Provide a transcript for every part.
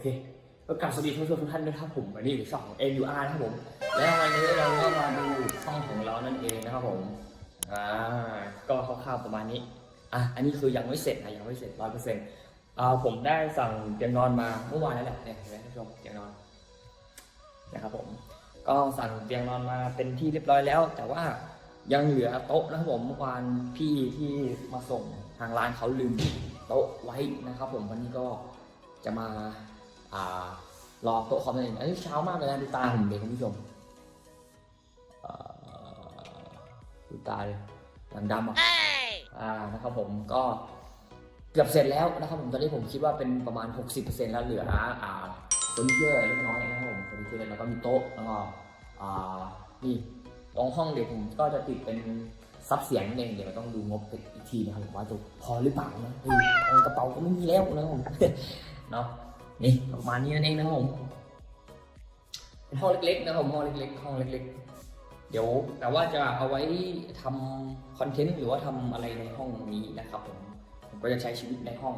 เคก็กราบสวัสดีทุกทุกท่านด้วยครับผมวันนี้อยู่ช่อง NUR นะครับผม แล้ววันนี้เราก็มาดูห้องของเรานั่นเองนะครับผมอ่าก็คร่าวๆประมาณนี้อะอันนี้คือยังไม่เสร็จนะยังไม่เสร็จร้อยเปอร์เซ็นต์อ่าผมได้สั่งเตียงนอนมาเมื่อวานนั่นแหละเนี่ยเห็นไหมท่านผู้ชมเตียงนอนนะครับผมก็สั่งเตียงนอนมาเป็นที่เรียบร้อยแล้ว แต่ว่ายังเหลือโต๊ะนะครับผมเมื่อวานพี่ที่มาส่งทางร้านเขาลืมโต๊ะไว้นะครับ ผมวันนี้ก็จะมา รอโต๊ะคอมนั่นเองอันนี้เช้ามากเลยนะดูตาผมเลยคุณผู้ชมเอ่อดูตาเลยหลังดำอะอ่านะครับผมก็เกือบเสร็จแล้วนะครับผมตอนนี้ผมคิดว่าเป็นประมาณ 60%แล้วเหลืออ่าเฟอร์นิเจอร์เล็กน้อยนะครับผมเฟอร์นิเจอร์แล้วก็มีโต๊ะแล้วก็อ่านี่ตรงห้องเดี๋ยวผมก็จะติดเป็นซับเสียงนั่นเองเดี๋ยวต้องดูงบอีกทีนะครับผมว่าจะพอหรือเปล่านะเฮ้ยตังค์กระเป๋าก็ไม่มีแล้วนะครับผมเนาะ นี่ประมาณนี้นั่นเองนะครับผมเป็นห้องเล็กๆนะครับผมห้องเล็กๆห้องเล็ก ๆ เดี๋ยวแต่ว่าจะเอาไว้ทำคอนเทนต์หรือว่าทำอะไรในห้องนี้นะครับผมผมก็จะใช้ชีวิตในห้อง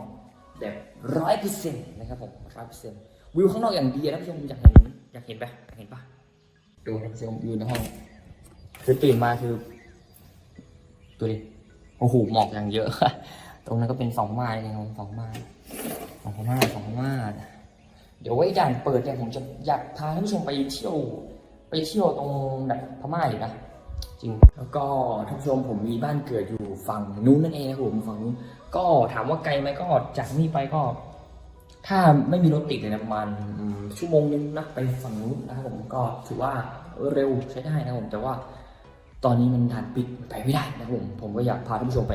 แบบร้อยเปอร์เซ็นต์นะครับผมร้อยเปอร์เซ็นต์วิวข้างนอกอย่างดีนะผู้ชมอยากเห็นอยากเห็นปะอยากเห็นปะดูท่านผู้ชมวิวในห้องคือตื่นมาคือดูดิโอ้โหหมอกอย่างเยอะ ตรงนั้นก็เป็นสองไม้เลยครับสองไม้ องพันห้าสองพันห้าเดี๋ยวไว้ด่านเปิดเนี่ยผมจะอยากพาท่านผู้ชมไปเที่ยว ไปเที่ยวตรงแบบพม่าอยู่นะจริงแล้วก็ท่านผู้ชมผมมีบ้านเกิดอยู่ฝั่งนู้นนั่นเองนะครับผมฝั่งนู้นก็ถามว่าไกลไหมก็จากนี่ไปก็ ถ้าไม่มีรถติดเลยนะประมาณชั่วโมงนึงนะไปฝั่งนู้นนะครับผมก็ถือว่าเร็วใช้ได้นะผมแต่ว่าตอนนี้มันด่านปิดไปไม่ได้นะผมผมก็อยากพาท่านผู้ชมไป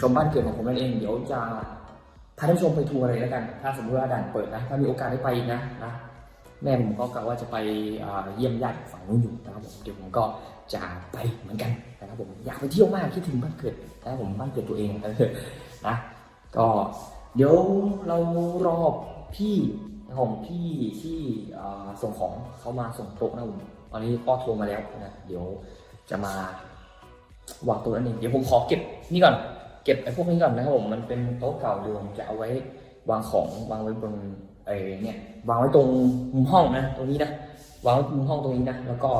ชมบ้านเกิดของผมนั่นเอง เดี๋ยวจะาท่านผู้ชมไปทัวร์เลยแล้วกัน ถ้าสมมติว่าด่านเปิดนะ ถ้ามีโอกาสได้ไปอีกนะนะ แม่ผมก็กะว่าจะไปเยี่ยมญาติฝั่งนู้นอยู่นะครับผมเดี๋ยวผมก็จะไปเหมือนกันนะครับผมอยากไปเที่ยวมากคิดถึงบ้านเกิดนะครับผมบ้านเกิดตัวเองนะก็เดี๋ยวเรารอพี่นะครับผมพี่ที่ส่งของเขามาส่งโต๊ะนะผมตอนนี้ก็โทรมาแล้วนะเดี๋ยวจะมาวางต๊ะนั่นเองเดี๋ยวผมขอเก็บนี่ก่อน เก็บไอ้พวกนี้ก่อนนะครับผมมันเป็นโต๊ะเก่าเดิมจะเอาไว้วางของวางไว้บนไอ้เนี่ยวางไว้ตรงมุมห้องนะตรงนี้นะวางไว้มุมห้องตรงนี้นะแล้วก็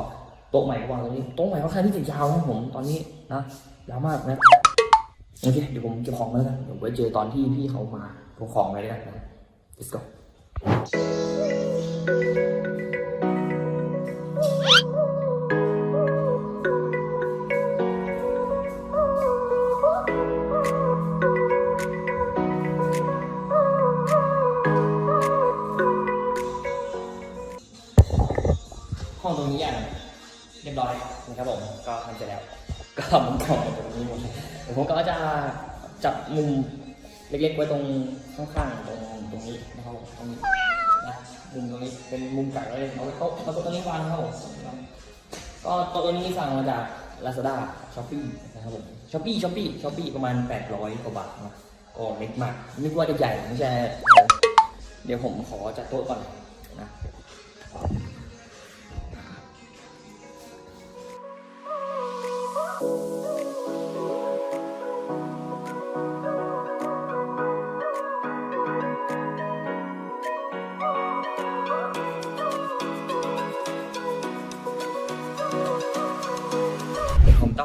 โต๊ะใหม่ก็วางตรงนี้โต๊ะใหม่ค่อนข้างที่จะยาวนะผมตอนนี้นะยาวมากนะโอเคเดี๋ยวผมเก็บของแล้วกันเดี๋ยวไว้เจอตอนที่พี่เขามาเก็บของเลยแล้วกันนะ let's go ยบร้อยนะครับผมก็ทำเสร็จแล้ว ก็มุมกล้องตรงนี้หมดเดี๋ยวผมก็จะจับมุมเล็กๆไว้ตรงข้างๆตรงตรงนี้นะครับตรงนี้นะมุมตรงนี้เป็นมุมไก่ไว้เอาไว้โต๊ะเอาโต๊ะตรงนี้วางนะครับผมก็โต๊ะตัวนี้สั่งมาจาก Lazada Shopee นะครับผม Shopee Shopee Shopee ประมาณ 800กว่าบาทนะก็เล็กมากนึกว่าจะใหญ่ไม่ใช่ เดี๋ยวผมขอจัดโต๊ะก่อนนะ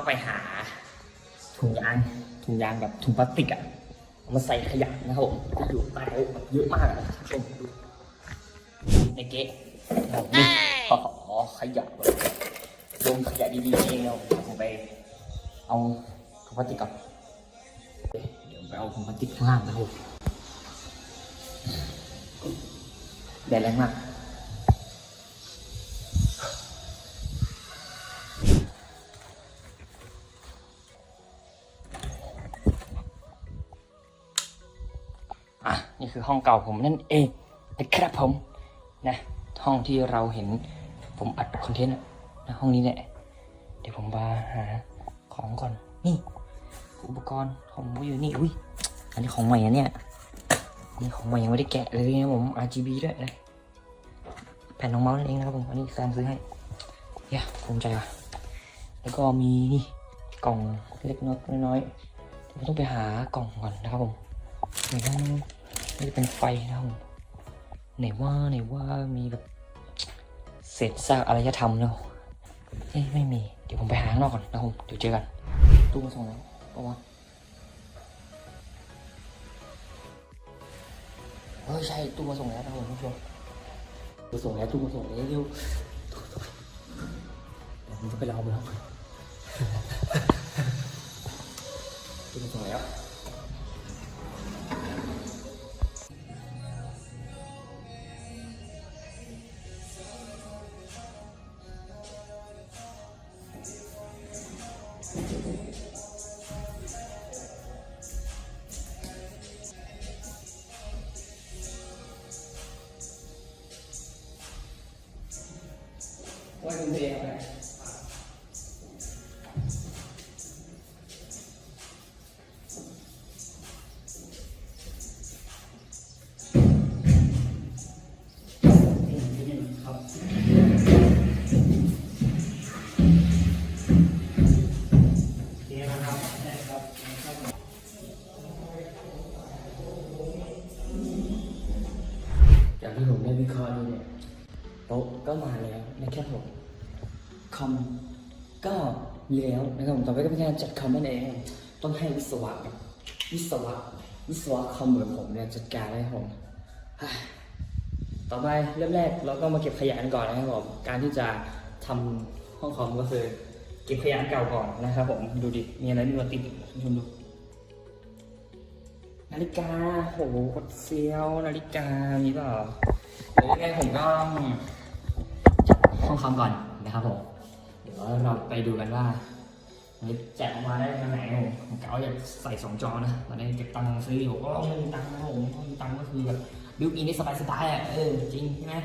ไปหาถุงยางถุงยางแบบถุงพลาสติกอะเอามาใส่ขยะนะครับผมที่อยู่ใต้โต๊ะแบบเยอะมากอะชมดูในเก๊ะแบบนี้อ๋อขยะแบบลงขยะดีๆเองเราผมไปเอาถุงพลาสติกก่อนเดี๋ยวไปเอาถุงพลาสติกข้างล่างนะครับผมแดดแรงมาก นี่คือห้องเก่าผมนั่นเองนะครับผมนะห้องที่เราเห็นผมอัดคอนเทนต์นะห้องนี้แหละเดี๋ยวผมมาหาของก่อนนี่อุปกรณ์ของผมอยู่นี่อุ้ยอันนี้ของใหม่อะเนี่ยนี่ของใหม่ยังไม่ได้แกะเลยนะผม RGB ด้วยนะแผ่นรองเมาส์นั่นเองนะครับผมอันนี้แฟนซื้อให้เย้ภูมิใจว่ะแล้วก็มีนี่กล่องเล็กน้อยๆเดี๋ยผมต้องไปหากล่องก่อนนะครับผมนี่ก็ นี่จะเป็นไฟนะครับผมไหนว่าไหนว่ามีแบบเศษซากอารยธรรมแล้วเอ้ยไม่มี เดี๋ยวผมไปหาข้างนอกก่อนนะครับผมเดี๋ยวเจอกัน ตู้มาส่งแล้วปะวะเออใช่ตู้มาส่งแล้วนะครับผมผู้ชมตู้ส่งแล้วตู้มาส่งแล้วเร็วเดี๋ยวผมจะไปรอมันแล้วตู้มาส่งแล้ว ว่าดูตั ผมต่อไปก็เป็นการจัดคอมนั่นเอง ต้องให้วิศวะวิศวะวิศวะคอมเหมือนผมเนี่ยจัดการให้ผมต่อไปเริ่มแรกเราก็มาเก็บขยะกันก่อนนะครับผมการที่จะทำห้องคอมก็คือ เก็บขยะเก่าก่อนนะครับผมดูดิมีอะไรมีมาติดคุณผู้ชมดูนาฬิกาโหกดเซียวนาฬิกามีเปล่าเดี๋ยวยังไงผมก็จัดห้องคอมก่อนนะครับผมเดี๋ยวเราไปดูกันว่า นี่แจกออกมาได้ยังไงผมกะว่าอยากใส่สองจอนะตอนนี้เก็บตังค์ซื้ออยู่ก็ไม่มีตังค์นะผมไม่มีตังค์ก็คือแบบบิวอินนี่สบายๆอะเออจริงใช่ไหม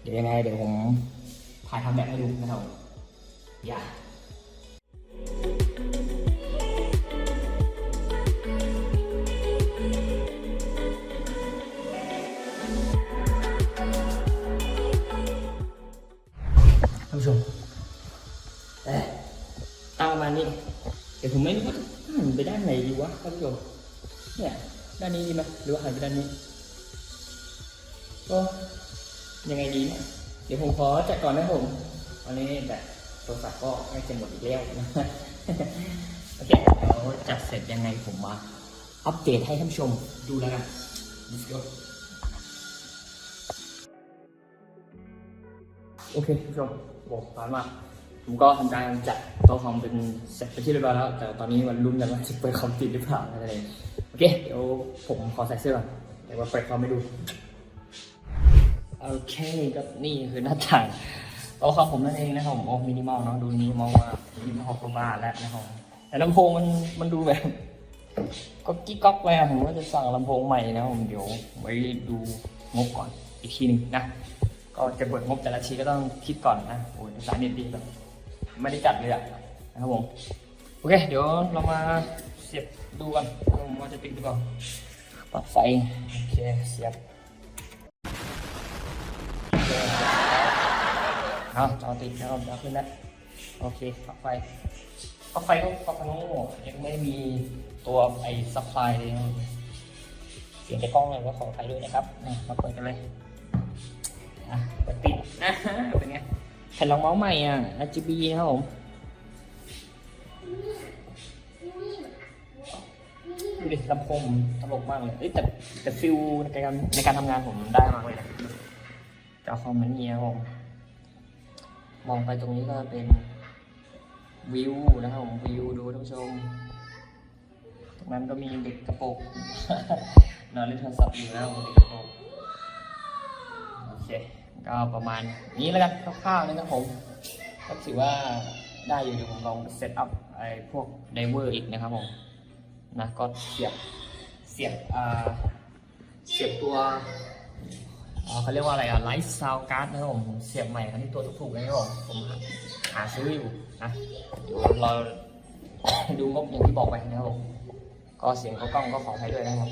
เดี๋ยวยังไงเดี๋ยวผมถ่ายทำแบบให้ดูนะครับอย่า นี้เดี๋ยวผมไม่รู้ว่าจะหันไปด้านไหนดีวะท่านผู้ชมเนี่ยด้านนี้ดีไหมหรือว่าหันไปด้านนี้ก็ยังไงดีเนี่ยเดี๋ยวผมขอจัดก่อนนะผมวันนี้แต่โทรศัพท์ก็ไม่จะหมดอีกแล้วนะโอเคเดี๋ยวจัดเสร็จยังไงผมมาอัปเดตให้ท่านผู้ชมดูแล้วกัน let's go โอเคท่านผู้ชมบอกผ่านมา ผมก็ทำการจัดโต๊ะคอมเป็นเสร็จไปที่เรียบร้อยแล้ว แต่ตอนนี้มันลุ้นกันว่าจะเปิดคอมติดหรือเปล่าอะไรอย่ายโอเคเดี๋ยวผมขอใส่เสื้อก่อนเดี๋ยวว่าเปิดคอมไม่ดูโอเคก็นี่คือหน้าต่างโต๊ะคอมผมนั่นเองนะครับผมโอ้มินิมอลเนาะดูมินิมอลมามินิมอลปรมาแล้วนะครับแต่ลำโพงมันมันดูแบบก็กิ๊กก๊อกไปอะผมก็จะสั่งลำโพงใหม่นะครับผมเดี๋ยวไว้ดูงบก่อนอีกทีหนึ่งนะ ก็จะเบิกงบแต่ละทีก็ต้องคิดก่อนนะโอ้ยสารเน็ตดีแบบ ไม่ได้จัดเลยอะนะครับผมโอเค เดี๋ยวเรามาเสียบดูกันผมว่าจะติดหรือเปล่าปลั๊กไฟโอเคเสียบเอาจอติดนะครับจอขึ้นแล้วโอเคปลั๊กไฟปลั๊กไฟก็ปลั๊กไฟโง่ยังไม่มีตัวไอ้ซัพพลายเลยเสียงจากกล้องเลยก็ขออภัยด้วยนะครับนะมาเปิดกันเลยอะเปิดปิดนะ ผ่นรองเมาส์ใหม่อะ RGB นะครับผมดูดิลำโพงผมตลกมากเลยเอ้ยแต่แต่ฟิลในการในการทำงานผมได้มากเลยนะจอคอมมันเนียบผมมองไปตรงนี้ก็เป็นวิวนะครับผมวิวดูท่านผู้ชม ตรงนั้นก็มีเด็กกระโปรงนอนเล่นโทรศัพท์อยู่นะครับผมเด็กกระโปรงโอเค ก็ประมาณนี้แล้วกันคร่าวๆนะครับผม ก็ถือว่าได้อยู่เดี๋ยวผมลองเซตอัพไอ้พวกไดเวอร์อีกนะครับผมนะก็เสียบเสียบอ่าเสียบตัวเขาเรียกว่าอะไรอะไลท์ซาวการ์ดนะครับผมเสียบใหม่อันนี้ตัวถูกๆนะครับผมผมหาซื้ออยู่นะเดี๋ยวเราดูงบอย่างที่บอกไปนะครับผมก็เสียงเขากล้องก็ขออภัยด้วยนะครับ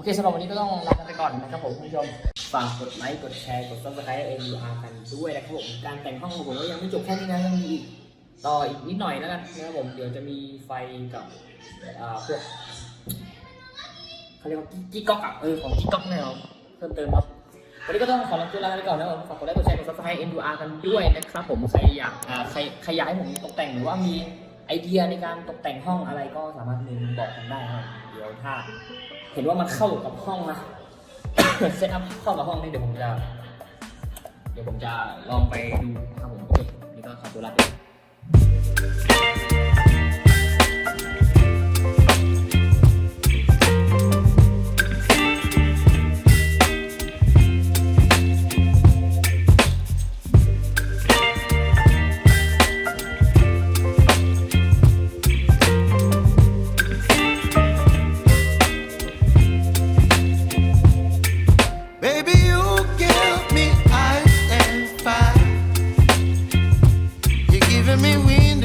อเคสำหรับวันนี้ก็ต้องลากันไปก่อนนะครับผมคุณผู้ชมฝากกดไลค์กดแชร์กด subscribe NUR กันด้วยนะครับผมการแต่งห้องของผมก็ยังไม่จบแค่นี้นะยังมีอีกต่ออีกนิดหน่อยแล้วกันนะครับผมเดี๋ยวจะมีไฟกับอ่าพวกเขาเรียกว่ากิ๊กก๊อกอะเออของกิ๊กก๊อกเนี่ยเพิ่มเติมครับวันนี้ก็ต้องขอลาตัวลาไปก่อนนะครับฝากกดไลค์กดแชร์กดซับสไครต์ NUR กันด้วยนะครับผมใครอยากอ่าใครใครอยากให้ผมตกแต่งหรือว่ามีไอเดียในการตกแต่งห้องอะไรก็สามารถเมนบอกกันได้ครับ ถ้าเห็นว่ามันเข้ากับห้องนะเซตอัพเข้ากับห้องนี่เดี๋ยวผมจะเดี๋ยวผมจะลองไปดูครับผมโอเคนี่ก็ขอตัวลาไป